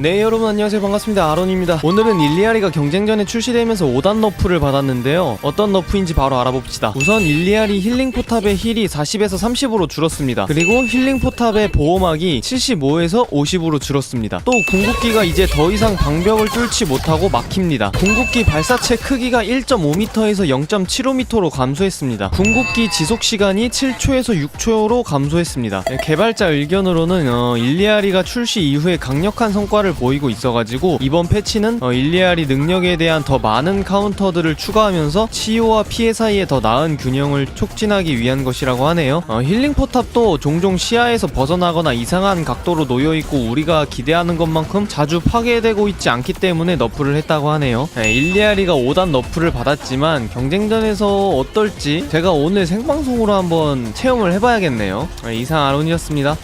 네 여러분 안녕하세요. 반갑습니다. 아론입니다. 오늘은 일리아리가 경쟁전에 출시되면서 5단 너프를 받았는데요. 어떤 너프인지 바로 알아봅시다. 우선 일리아리 힐링 포탑의 힐이 40에서 30으로 줄었습니다. 그리고 힐링 포탑의 보호막이 75에서 50으로 줄었습니다. 또 궁극기가 이제 더 이상 방벽을 뚫지 못하고 막힙니다. 궁극기 발사체 크기가 1.5m에서 0.75m로 감소했습니다. 궁극기 지속 시간이 7초에서 6초로 감소했습니다. 네, 개발자 의견으로는 어, 일리아리가 출시 이후에 강력한 성과를 보이고 있어가지고 이번 패치는 어, 일리아리 능력에 대한 더 많은 카운터들을 추가하면서 치유와 피해 사이에 더 나은 균형을 촉진하기 위한 것이라고 하네요. 어, 힐링 포탑도 종종 시야에서 벗어나거나 이상한 각도로 놓여 있고 우리가 기대하는 것만큼 자주 파괴되고 있지 않기 때문에 너프를 했다고 하네요. 네, 일리아리가 5단 너프를 받았지만 경쟁전에서 어떨지 제가 오늘 생방송으로 한번 체험을 해봐야겠네요. 네, 이상 아론이었습니다.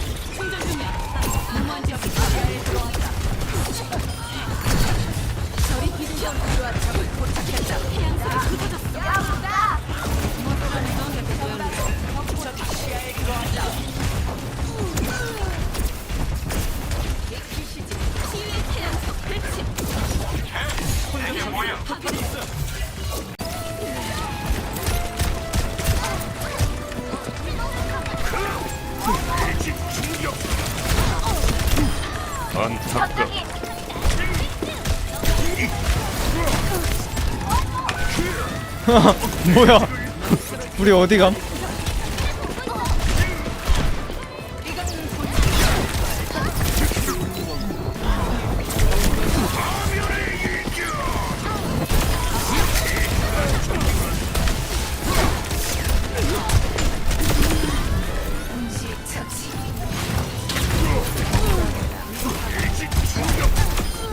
뭐야? 우리 어디 감?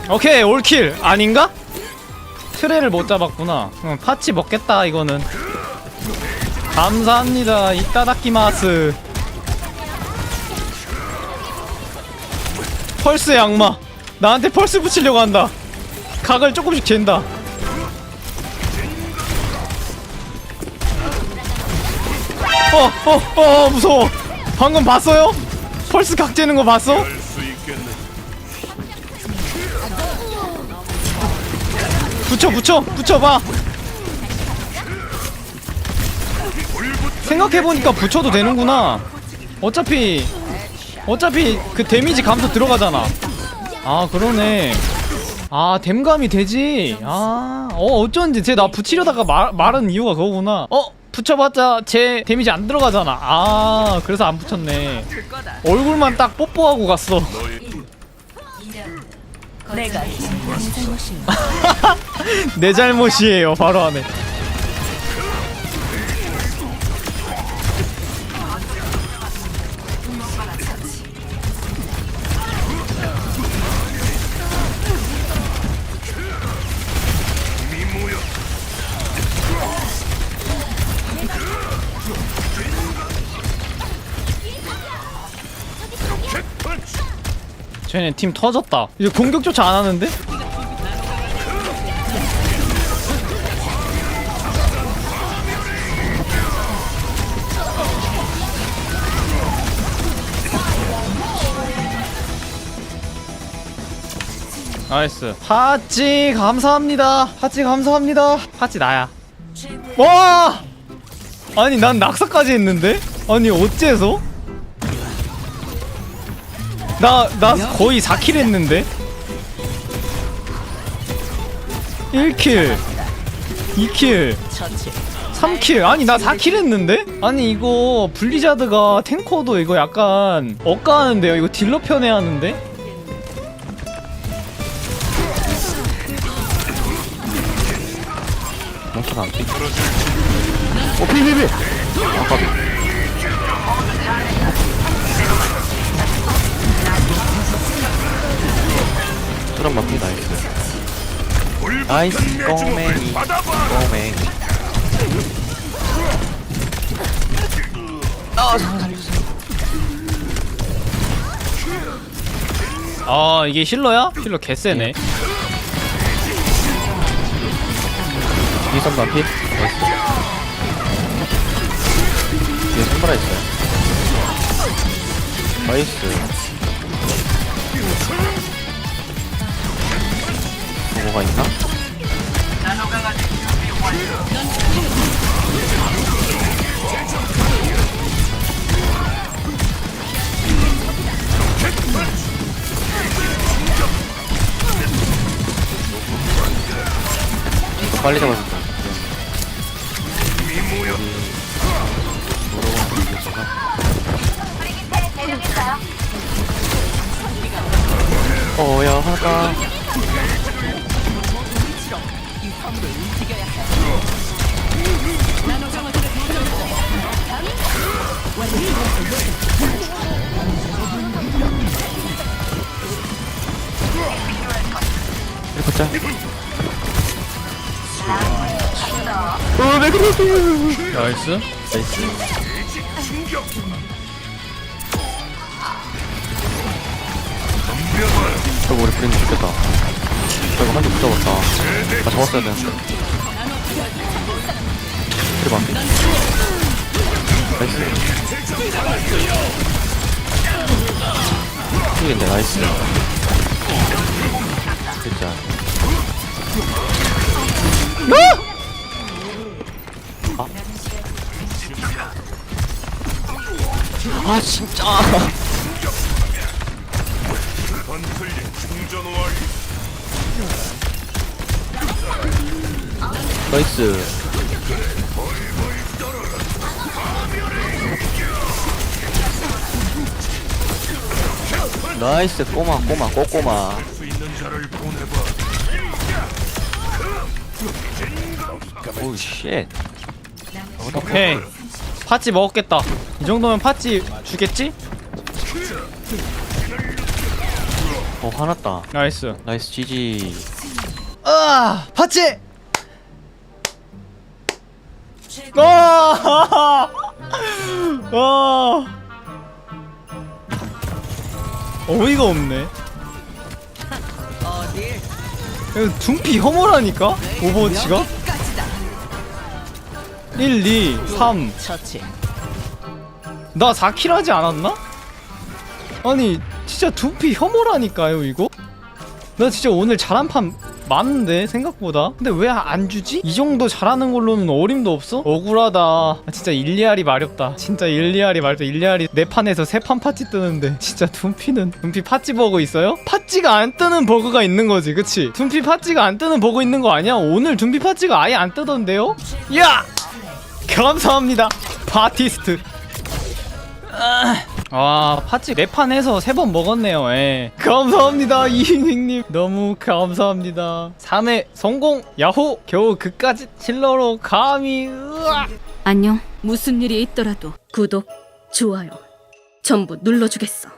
오케이 올킬 아닌가? 트레를 못 잡았구나. 응, 파치 먹겠다 이거는. 감사합니다. 이따다키마스. 펄스 양마. 나한테 펄스 붙이려고 한다. 각을 조금씩 잰다. 어, 어, 어, 무서워. 방금 봤어요? 펄스 각 재는 거 봤어? 붙여, 붙여, 붙여봐. 생각해보니까 붙여도 되는구나. 어차피, 어차피 그 데미지 감소 들어가잖아. 아, 그러네. 아, 댐감이 되지. 아, 어, 어쩐지 쟤 나 붙이려다가 말, 말은 이유가 그거구나. 어, 붙여봤자 쟤 데미지 안 들어가잖아. 아, 그래서 안 붙였네. 얼굴만 딱 뽀뽀하고 갔어. 내가 내 잘못이에요. 바로 하네. 쟤네 팀 터졌다. 이제 공격조차 안 하는데? 나이스. 파찌 감사합니다. 파찌 감사합니다. 파찌 나야. 와! 아니 난 낙사까지 했는데? 아니 어째서? 나, 나 거의 4킬 했는데? 1킬 2킬 3킬 아니 나 4킬 했는데? 아니 이거 블리자드가 탱커도 이거 약간 억까하는데요 이거 딜러 편에 하는데? 안 피. 어, 피, 피, 피! 아까비. 트럼 마 피 나이스. 나이스, 꽁맹이. 꽁맹이. 아 이게 힐러야? 힐러 개쎄네 이선만 피? 나이스. 뒤에 손보라 있어요. 나이스. 뭐가 있나? 빨리 잡아준다. 어야 하다. 이렇게 짜. 나이스. 나이스. 저거 우리 브랜드 죽겠다. 저거 한대 붙잡았다. 나 잡았어야 되는데. 그래 반피. 나이스. 이긴데 나이스. 진짜. 아 진짜. 나이스. 나이스 꼬마 꼬마 꼬꼬마 수 있는 자를 보내봐. 오우 쉣 오케이 팥찌 먹었겠다 이 정도면 팥찌 주겠지? 어 화났다 나이스 나이스 GG 아 팥찌 아! 아! 어이가 없네 이거 둥피 혐오라니까? 오버워치가? 1, 2, 3나 4킬 하지 않았나? 아니 진짜 둥피 혐오라니까요 이거? 나 진짜 오늘 잘한 판 많은데 생각보다 근데 왜 안 주지? 이 정도 잘하는 걸로는 어림도 없어? 억울하다 아, 진짜 일리알이 마렵다 진짜 일리알이 마렵다 일리알이 네 판에서 세판 팥찌 뜨는데 진짜 둠피는 둠피 팥찌 버그 있어요? 팥찌가 안 뜨는 버그가 있는 거지 그치? 둠피 팥찌가 안 뜨는 버그 있는 거 아니야? 오늘 둠피 팥찌가 아예 안 뜨던데요? 야! 감사합니다 파티스트 아 팥찌 네판 해서 세 번 먹었네요. 예. 감사합니다 이hin님. 너무 감사합니다. 3회 성공. 야호. 겨우 그까지 힐러로 감히. 안녕. 무슨 일이 있더라도 구독, 좋아요 전부 눌러주겠어.